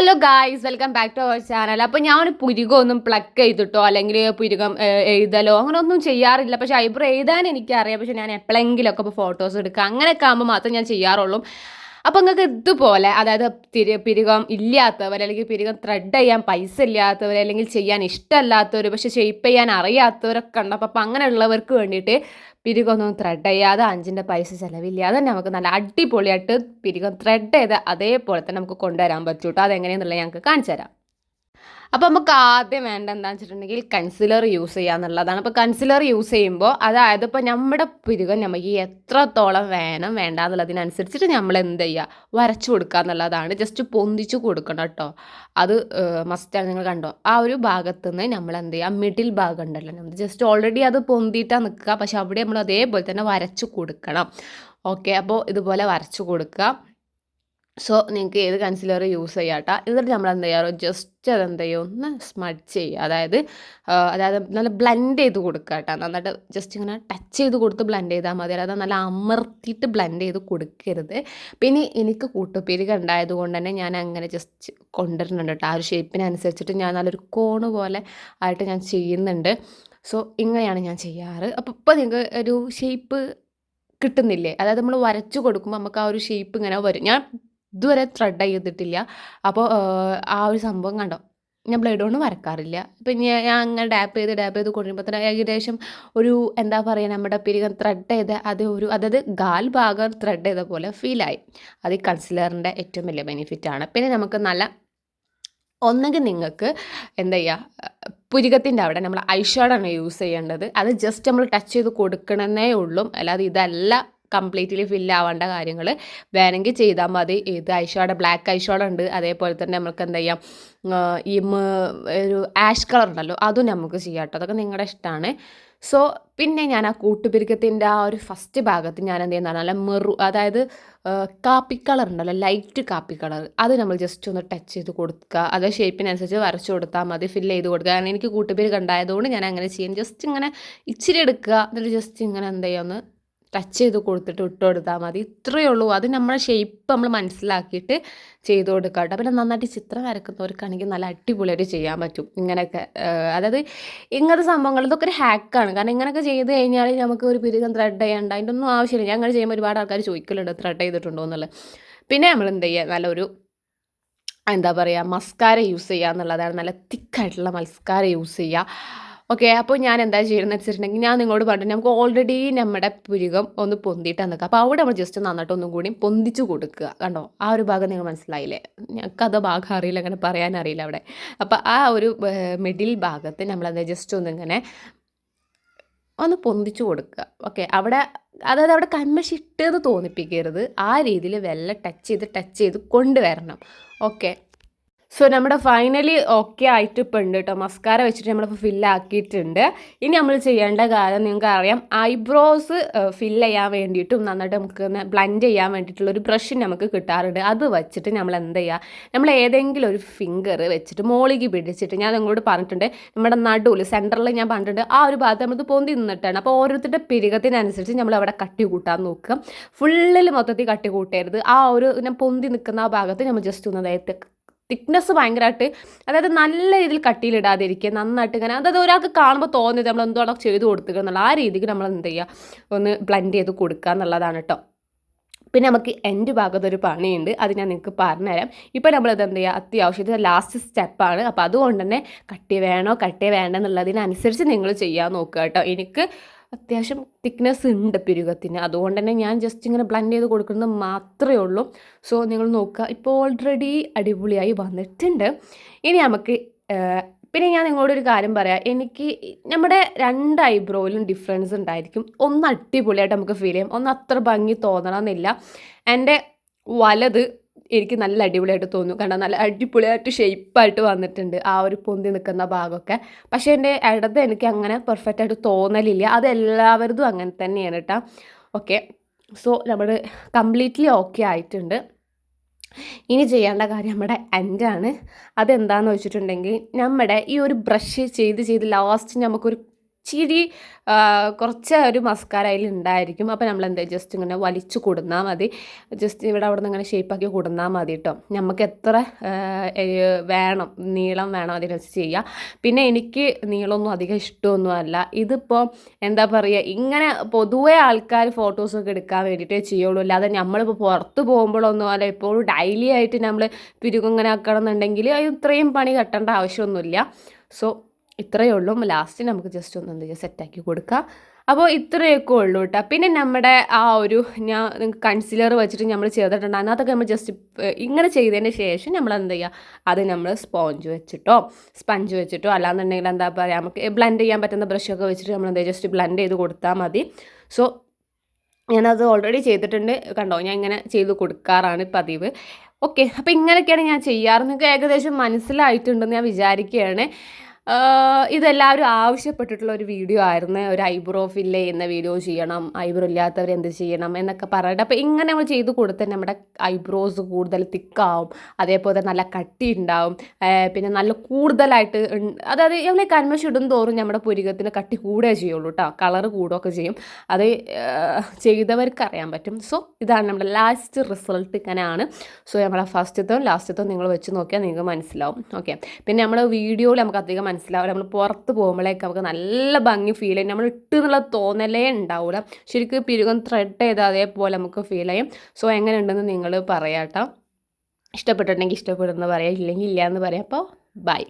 Hello guys welcome back to our channel അപ്പോൾ ഞാൻ പുരുകമൊന്നും pluck ചെയ്തിട്ടോ അല്ലെങ്കിൽ പുരുകം എഴുതലോ അങ്ങനെ ഒന്നും ചെയ്യാറില്ല. പക്ഷേ ഐബ്രോ എഴുതാൻ എനിക്കറിയാം. പക്ഷേ ഞാൻ എപ്പോഴെങ്കിലുമൊക്കെ ഇപ്പോൾ ഫോട്ടോസ് എടുക്കുക. അങ്ങനെയൊക്കെ ആകുമ്പോൾ മാത്രം ഞാൻ ചെയ്യാറുള്ളൂ. അപ്പോൾ നിങ്ങൾക്ക് ഇതുപോലെ അതായത് തിരി പിരുകം ഇല്ലാത്തവർ അല്ലെങ്കിൽ പിരുകം ത്രെഡ് ചെയ്യാൻ പൈസ ഇല്ലാത്തവർ അല്ലെങ്കിൽ ചെയ്യാൻ ഇഷ്ടമല്ലാത്തവർ പക്ഷെ ഷെയ്പ്പ് ചെയ്യാൻ അറിയാത്തവരൊക്കെ ഉണ്ട് അപ്പോൾ അങ്ങനെയുള്ളവർക്ക് വേണ്ടിയിട്ട് പിരുകൊന്നും ത്രെഡ് ചെയ്യാതെ അഞ്ചിന്റെ പൈസ ചിലവില്ലാതെ നമുക്ക് നല്ല അടിപൊളിയായിട്ട് പിരികം ത്രെഡ് ചെയ്ത് അതേപോലെ തന്നെ നമുക്ക് കൊണ്ടുവരാൻ പറ്റൂട്ടോ. കേട്ടോ അതെങ്ങനെയാണെന്നുള്ളത് ഞങ്ങൾക്ക് കാണിച്ചു തരാം അപ്പോൾ നമുക്ക് ആദ്യം വേണ്ട എന്താണെന്ന് വെച്ചിട്ടുണ്ടെങ്കിൽ കൺസിലർ യൂസ് ചെയ്യുക എന്നുള്ളതാണ് അപ്പോൾ കൺസിലർ യൂസ് ചെയ്യുമ്പോൾ അതായത് ഇപ്പോൾ നമ്മുടെ പിരുകം നമുക്ക് എത്രത്തോളം വേണം വേണ്ട എന്നുള്ളതിനനുസരിച്ചിട്ട് നമ്മൾ എന്ത് ചെയ്യുക? വരച്ചു കൊടുക്കുക എന്നുള്ളതാണ്. ജസ്റ്റ് പൊന്തിച്ചു കൊടുക്കണം കേട്ടോ. അത് മസ്റ്റാണ് നിങ്ങൾ കണ്ടോ? ആ ഒരു ഭാഗത്ത് നിന്ന് നമ്മൾ എന്ത് ചെയ്യുക? മിഡിൽ ഭാഗം ഉണ്ടല്ലോ. നമ്മൾ ജസ്റ്റ് ഓൾറെഡി അത് പൊന്തിയിട്ടാണ് നിൽക്കുക. പക്ഷെ അവിടെ നമ്മൾ അതേപോലെ തന്നെ വരച്ചു കൊടുക്കണം. ഓക്കെ അപ്പോൾ ഇതുപോലെ വരച്ചു കൊടുക്കുക. സോ നിങ്ങൾക്ക് ഏത് കൺസിലർ യൂസ് ചെയ്യാട്ടോ? എന്നിട്ട് നമ്മൾ എന്ത് ചെയ്യാറോ? ജസ്റ്റ് അത് എന്ത് ചെയ്യുക ഒന്ന് സ്മഡ് ചെയ്യുക. അതായത് അതായത് നല്ല ബ്ലെൻഡ് ചെയ്ത് കൊടുക്കുക കേട്ടോ. നന്നായിട്ട് ജസ്റ്റ് ഇങ്ങനെ ടച്ച് ചെയ്ത് കൊടുത്ത് ബ്ലെൻഡ് ചെയ്താൽ മതി. അതായത് നല്ല അമർത്തിയിട്ട് ബ്ലെൻഡ് ചെയ്ത് കൊടുക്കരുത്. പിന്നെ എനിക്ക് കൂട്ടുപേരുക ഉണ്ടായത് കൊണ്ട് തന്നെ ഞാൻ അങ്ങനെ ജസ്റ്റ് കൊണ്ടുവരുന്നുണ്ട് കേട്ടോ. ആ ഒരു ഷേപ്പിനനുസരിച്ചിട്ട് ഞാൻ നല്ലൊരു കോണ് പോലെ ആയിട്ട് ഞാൻ ചെയ്യുന്നുണ്ട്. സോ ഇങ്ങനെയാണ് ഞാൻ ചെയ്യാറ്. അപ്പോൾ ഇപ്പോൾ നിങ്ങൾക്ക് ഒരു ഷേപ്പ് കിട്ടുന്നില്ലേ? അതായത് നമ്മൾ വരച്ചു കൊടുക്കുമ്പോൾ നമുക്ക് ആ ഒരു ഷേപ്പ് ഇങ്ങനെ വരും. ഞാൻ ഇതുവരെ ത്രെഡ് ചെയ്തിട്ടില്ല. അപ്പോൾ ആ ഒരു സംഭവം കണ്ടോ? ഞാൻ ബ്ലേഡ് കൊണ്ട് വരക്കാറില്ല. പിന്നെ ഞാൻ അങ്ങനെ ഡാപ്പ് ചെയ്ത് ഡാപ്പ് ചെയ്ത് കൊണ്ടുവരുമ്പോൾ തന്നെ ഏകദേശം ഒരു എന്താ പറയുക നമ്മുടെ പിരികം ത്രെഡ് ചെയ്ത അത് ഒരു അതായത് ഗാൽ ഭാഗം ത്രെഡ് ചെയ്ത പോലെ ഫീലായി അത് ഈ കൺസിലറിന്റെ ഏറ്റവും വലിയ ബെനിഫിറ്റാണ് പിന്നെ നമുക്ക് നല്ല ഒന്നെങ്കിൽ നിങ്ങൾക്ക് എന്താ ചെയ്യുക പുരികത്തിന്റെ അവിടെ നമ്മൾ ഐഷാഡാണ് യൂസ് ചെയ്യേണ്ടത്. അത് ജസ്റ്റ് നമ്മൾ ടച്ച് ചെയ്ത് കൊടുക്കണമെന്നേ ഉള്ളൂ. അല്ലാതെ ഇതല്ല കംപ്ലീറ്റ്ലി ഫില്ല് ആവേണ്ട കാര്യങ്ങൾ വേണമെങ്കിൽ ചെയ്താൽ മതി. ഇത് ഐഷോടെ ബ്ലാക്ക് ഐഷോടെ ഉണ്ട്. അതേപോലെ തന്നെ നമുക്ക് എന്താ ചെയ്യാം? ഈ ഒരു ആഷ് കളർ ഉണ്ടല്ലോ അതും നമുക്ക് ചെയ്യാം കേട്ടോ അതൊക്കെ നിങ്ങളുടെ ഇഷ്ടമാണ് സോ പിന്നെ ഞാൻ ആ കൂട്ടുപിരുക്കത്തിന്റെ ആ ഒരു ഫസ്റ്റ് ഭാഗത്ത് ഞാൻ എന്ത് ചെയ്യുന്നതാണ്? നല്ല മെറു അതായത് കാപ്പി കളർ ഉണ്ടല്ലോ ലൈറ്റ് കാപ്പി കളർ. അത് നമ്മൾ ജസ്റ്റ് ഒന്ന് ടച്ച് ചെയ്ത് കൊടുക്കുക അത് ഷേപ്പിനനുസരിച്ച് വരച്ച് കൊടുത്താൽ മതി ഫിൽ ചെയ്ത് കൊടുക്കുക കാരണം എനിക്ക് കൂട്ടുപേര് കണ്ടായതുകൊണ്ട് ഞാൻ അങ്ങനെ ചെയ്യും. ജസ്റ്റ് ഇങ്ങനെ ഇച്ചിരി എടുക്കുക എന്നിട്ട് ജസ്റ്റ് ഇങ്ങനെ എന്ത് ചെയ്യുക ഒന്ന് ടച്ച് ചെയ്ത് കൊടുത്തിട്ട് ഇട്ട് കൊടുത്താൽ മതി. ഇത്രയേ ഉള്ളൂ. അത് നമ്മുടെ ഷേപ്പ് നമ്മൾ മനസ്സിലാക്കിയിട്ട് ചെയ്ത് കൊടുക്കുക കേട്ടോ. പിന്നെ നന്നായിട്ട് ചിത്രം വരക്കുന്നവർക്കാണെങ്കിൽ നല്ല അടിപൊളിയായിട്ട് ചെയ്യാൻ പറ്റും. ഇങ്ങനെയൊക്കെ അതായത് ഇങ്ങനത്തെ സംഭവങ്ങൾ ഇതൊക്കെ ഒരു ഹാക്കാണ് കാരണം ഇങ്ങനെയൊക്കെ ചെയ്ത് കഴിഞ്ഞാൽ നമുക്ക് ഒരു പിരികം ത്രെഡ് ചെയ്യണ്ട അതിന്റെ ഒന്നും ആവശ്യമില്ല. ഞാൻ അങ്ങനെ ചെയ്യുമ്പോൾ ഒരുപാട് ആൾക്കാർ ചോദിക്കലുണ്ട് ത്രെഡ് ചെയ്തിട്ടുണ്ടോ എന്നുള്ളത്. പിന്നെ നമ്മൾ എന്ത് ചെയ്യുക? നല്ലൊരു എന്താ പറയുക മസ്കാര യൂസ് ചെയ്യുക എന്നുള്ളതാണ്. നല്ല തിക്കായിട്ടുള്ള മസ്കാര യൂസ് ചെയ്യുക. ഓക്കെ അപ്പോൾ ഞാൻ എന്താ ചെയ്യുന്നത് വെച്ചിട്ടുണ്ടെങ്കിൽ ഞാൻ നിങ്ങളോട് പറഞ്ഞു നമുക്ക് ഓൾറെഡി നമ്മുടെ പുരുകം ഒന്ന് പൊന്തിയിട്ടാണ് നിൽക്കുക. അപ്പോൾ അവിടെ നമ്മൾ ജസ്റ്റ് നന്നായിട്ട് ഒന്നും കൂടി പൊന്തിച്ചു കൊടുക്കുക. കണ്ടോ? ആ ഒരു ഭാഗം നിങ്ങൾ മനസ്സിലായില്ലേ? ഞങ്ങൾക്ക് അത് ഭാഗം അറിയില്ല അങ്ങനെ പറയാൻ അറിയില്ല അവിടെ. അപ്പോൾ ആ ഒരു മിഡിൽ ഭാഗത്ത് നമ്മളത് ജസ്റ്റ് ഒന്നിങ്ങനെ ഒന്ന് പൊന്തിച്ചു കൊടുക്കുക. ഓക്കെ അവിടെ അതായത് അവിടെ കൺമഷി ഇട്ടെന്ന് തോന്നിപ്പിക്കരുത്. ആ രീതിയിൽ വെല്ല ടച്ച് ചെയ്ത് ടച്ച് ചെയ്ത് കൊണ്ടുവരണം ഓക്കെ സോ നമ്മുടെ ഫൈനലി ഓക്കെ ആയിട്ട് ഇപ്പം ഉണ്ട് കേട്ടോ മസ്കാര വെച്ചിട്ട് നമ്മളിപ്പോൾ ഫില്ലാക്കിയിട്ടുണ്ട് ഇനി നമ്മൾ ചെയ്യേണ്ട കാര്യം നിങ്ങൾക്ക് അറിയാം ഐബ്രോസ് ഫില്ല് ചെയ്യാൻ വേണ്ടിയിട്ടും നന്നായിട്ട് നമുക്ക് ബ്ലൻഡ് ചെയ്യാൻ വേണ്ടിയിട്ടുള്ള ഒരു ബ്രഷ് നമുക്ക് കിട്ടാറുണ്ട്. അത് വെച്ചിട്ട് നമ്മൾ എന്ത് ചെയ്യുക നമ്മൾ ഏതെങ്കിലും ഒരു ഫിംഗർ വെച്ചിട്ട് മോളിക്ക് പിടിച്ചിട്ട് ഞാൻ നിങ്ങളോട് പറഞ്ഞിട്ടുണ്ട്. നമ്മുടെ നടുവിൽ സെന്ററിൽ ഞാൻ പറഞ്ഞിട്ടുണ്ട്. ആ ഒരു ഭാഗത്ത് നമ്മൾ പൊന്തി നിന്നിട്ടാണ്. അപ്പോൾ ഓരോരുത്തരുടെ പിരികത്തിനനുസരിച്ച് നമ്മൾ അവിടെ കട്ടി കൂട്ടാൻ നോക്കുക. ഫുള്ളിൽ മൊത്തത്തിൽ കട്ടി കൂട്ടരുത്. ആ ഒരു പൊന്തി നിൽക്കുന്ന ആ ഭാഗത്ത് നമ്മൾ ജസ്റ്റ് ഒന്ന് അതായത് തിക്നെസ് ഭയങ്കരമായിട്ട് അതായത് നല്ല രീതിയിൽ കട്ടിയിലിടാതിരിക്കുക നന്നായിട്ട് ഇങ്ങനെ അതായത് ഒരാൾക്ക് കാണുമ്പോൾ തോന്നിയത് നമ്മൾ എന്തോളം ചെയ്ത് കൊടുക്കുക എന്നുള്ള ആ രീതിക്ക് നമ്മൾ എന്ത് ചെയ്യുക ഒന്ന് ബ്ലെൻഡ് ചെയ്ത് കൊടുക്കുക എന്നുള്ളതാണ് കേട്ടോ പിന്നെ നമുക്ക് എന്റെ ഭാഗത്തൊരു പണിയുണ്ട് അത് ഞാൻ നിങ്ങൾക്ക് പറഞ്ഞുതരാം. ഇപ്പോൾ നമ്മളിത് എന്ത് ചെയ്യുക അത്യാവശ്യത്തെ ലാസ്റ്റ് സ്റ്റെപ്പാണ് അപ്പോൾ അതുകൊണ്ട് തന്നെ കട്ടി വേണോ കട്ടി വേണ്ട എന്നുള്ളതിനനുസരിച്ച് നിങ്ങൾ ചെയ്യാൻ നോക്കുക കേട്ടോ എനിക്ക് അത്യാവശ്യം തിക്നെസ് ഉണ്ട് പിരുകത്തിന്. അതുകൊണ്ട് തന്നെ ഞാൻ ജസ്റ്റ് ഇങ്ങനെ ബ്ലെൻഡ് ചെയ്ത് കൊടുക്കുന്നത് മാത്രമേ ഉള്ളൂ. സോ നിങ്ങൾ നോക്കുക. ഇപ്പോൾ ഓൾറെഡി അടിപൊളിയായി വന്നിട്ടുണ്ട്. ഇനി നമുക്ക് പിന്നെ ഞാൻ നിങ്ങളോട് ഒരു കാര്യം പറയാം. എനിക്ക് നമ്മുടെ രണ്ട് ഐബ്രോയിലും ഡിഫറൻസ് ഉണ്ടായിരിക്കും. ഒന്ന് അടിപൊളിയായിട്ട് നമുക്ക് ഫീൽ ചെയ്യാം. ഒന്ന് അത്ര ഭംഗി തോന്നണമെന്നില്ല. എന്റെ വലത് എനിക്ക് നല്ല അടിപൊളിയായിട്ട് തോന്നും കാരണം നല്ല അടിപൊളിയായിട്ട് ഷേപ്പായിട്ട് വന്നിട്ടുണ്ട് ആ ഒരു പൊന്തി നിൽക്കുന്ന ഭാഗമൊക്കെ. പക്ഷേ എന്റെ ഇടത് എനിക്ക് അങ്ങനെ പെർഫെക്റ്റ് ആയിട്ട് തോന്നലില്ല. അത് എല്ലാവരതും അങ്ങനെ തന്നെയാണ് കേട്ടോ. ഓക്കെ സോ നമ്മൾ കംപ്ലീറ്റ്ലി ഓക്കെ ആയിട്ടുണ്ട്. ഇനി ചെയ്യേണ്ട കാര്യം നമ്മുടെ എൻഡാണ് അതെന്താണെന്ന് വെച്ചിട്ടുണ്ടെങ്കിൽ നമ്മുടെ ഈ ഒരു ബ്രഷ് ചെയ്ത് ചെയ്ത് ലാസ്റ്റ് നമുക്കൊരു ഇച്ചിരി കുറച്ച് ഒരു മസ്കാര അതിൽ ഉണ്ടായിരിക്കും. അപ്പോൾ നമ്മൾ എന്താ ജസ്റ്റ് ഇങ്ങനെ വലിച്ചു കൊടുന്നാൽ മതി. ജസ്റ്റ് ഇവിടെ അവിടെ നിന്ന് ഇങ്ങനെ ഷേപ്പാക്കി കൊടുന്നാൽ മതി കേട്ടോ നമുക്ക് എത്ര വേണം നീളം വേണം അതിനനുസരിച്ച് ചെയ്യുക പിന്നെ എനിക്ക് നീളമൊന്നും അധികം ഇഷ്ടമൊന്നും അല്ല ഇതിപ്പോൾ എന്താ പറയുക ഇങ്ങനെ പൊതുവേ ആൾക്കാർ ഫോട്ടോസൊക്കെ എടുക്കാൻ വേണ്ടിയിട്ടേ ചെയ്യുള്ളൂ. അല്ലാതെ നമ്മളിപ്പോൾ പുറത്ത് പോകുമ്പോഴൊന്നും അല്ല എപ്പോഴും ഡെയിലി ആയിട്ട് നമ്മൾ പിരുകങ്ങനെ ആക്കണം എന്നുണ്ടെങ്കിൽ ഇത്രയും പണി കെട്ടേണ്ട ആവശ്യമൊന്നുമില്ല. സോ ഇത്രയേ ഉള്ളൂ. ലാസ്റ്റ് നമുക്ക് ജസ്റ്റ് ഒന്ന് എന്ത് ചെയ്യുക സെറ്റാക്കി കൊടുക്കാം. അപ്പോൾ ഇത്രയൊക്കെ ഉള്ളൂ കേട്ടോ പിന്നെ നമ്മുടെ ആ ഒരു ഞാൻ കൺസീലർ വെച്ചിട്ട് നമ്മൾ ചെയ്തിട്ടുണ്ട്. അതൊക്കെ നമ്മൾ ജസ്റ്റ് ഇങ്ങനെ ചെയ്തതിന് ശേഷം നമ്മൾ എന്ത് ചെയ്യുക അത് നമ്മൾ സ്പോഞ്ച് വെച്ചിട്ടോ സ്പഞ്ച് വെച്ചിട്ടോ അല്ലാന്നുണ്ടെങ്കിൽ എന്താ പറയുക നമുക്ക് ബ്ലെൻഡ് ചെയ്യാൻ പറ്റുന്ന ബ്രഷൊക്കെ വെച്ചിട്ട് നമ്മൾ എന്താ ജസ്റ്റ് ബ്ലെൻഡ് ചെയ്ത് കൊടുത്താൽ മതി. സോ ഞാനത് ഓൾറെഡി ചെയ്തിട്ടുണ്ട്. കണ്ടോ? ഞാൻ ഇങ്ങനെ ചെയ്ത് കൊടുക്കാറാണ് പതിവ്. ഓക്കെ അപ്പോൾ ഇങ്ങനെയൊക്കെയാണ് ഞാൻ ചെയ്യാറ്. നിങ്ങൾക്ക് ഏകദേശം മനസ്സിലായിട്ടുണ്ടെന്ന് ഞാൻ വിചാരിക്കുകയാണ് ഇതെല്ലാവരും ആവശ്യപ്പെട്ടിട്ടുള്ള ഒരു വീഡിയോ ആയിരുന്നു. ഒരു ഐബ്രോ ഫില്ല് ചെയ്യുന്ന വീഡിയോ ചെയ്യണം. ഐബ്രോ ഇല്ലാത്തവർ എന്ത് ചെയ്യണം എന്നൊക്കെ പറഞ്ഞിട്ട് അപ്പോൾ ഇങ്ങനെ നമ്മൾ ചെയ്ത് കൊടുത്താൽ നമ്മുടെ ഐബ്രോസ് കൂടുതൽ തിക്കാവും. അതേപോലെ നല്ല കട്ടി ഉണ്ടാവും. പിന്നെ നല്ല കൂടുതലായിട്ട് അതായത് നമ്മൾ കൺമശം ഇടും തോറും നമ്മുടെ പുരികത്തിന് കട്ടി കൂടുകയേ ചെയ്യുള്ളൂ കേട്ടോ കളർ കൂടുകയൊക്കെ ചെയ്യും. അത് ചെയ്തവർക്ക് അറിയാൻ പറ്റും. സോ ഇതാണ് നമ്മുടെ ലാസ്റ്റ് റിസൾട്ട് ഇങ്ങനെയാണ്. സോ നമ്മളെ ഫസ്റ്റത്തും ലാസ്റ്റത്തും നിങ്ങൾ വെച്ച് നോക്കിയാൽ നിങ്ങൾക്ക് മനസ്സിലാവും. ഓക്കെ പിന്നെ നമ്മുടെ വീഡിയോയിൽ നമുക്ക് അധികം മനസ്സിലാവില്ല നമ്മൾ പുറത്ത് പോകുമ്പോഴേക്ക് നമുക്ക് നല്ല ഭംഗി ഫീൽ ചെയ്യും. നമ്മൾ ഇട്ട് എന്നുള്ള തോന്നലേ ഉണ്ടാവില്ല ശരിക്കും പിരുകം ത്രെഡ് ചെയ്ത് അതേപോലെ നമുക്ക് ഫീൽ ചെയ്യും. സോ എങ്ങനെ ഉണ്ടെന്ന് നിങ്ങൾ പറയാം കേട്ടോ ഇഷ്ടപ്പെട്ടിട്ടുണ്ടെങ്കിൽ ഇഷ്ടപ്പെടുന്നു പറയാം. ഇല്ലെങ്കിൽ ഇല്ല എന്ന് പറയാം. അപ്പോൾ ബൈ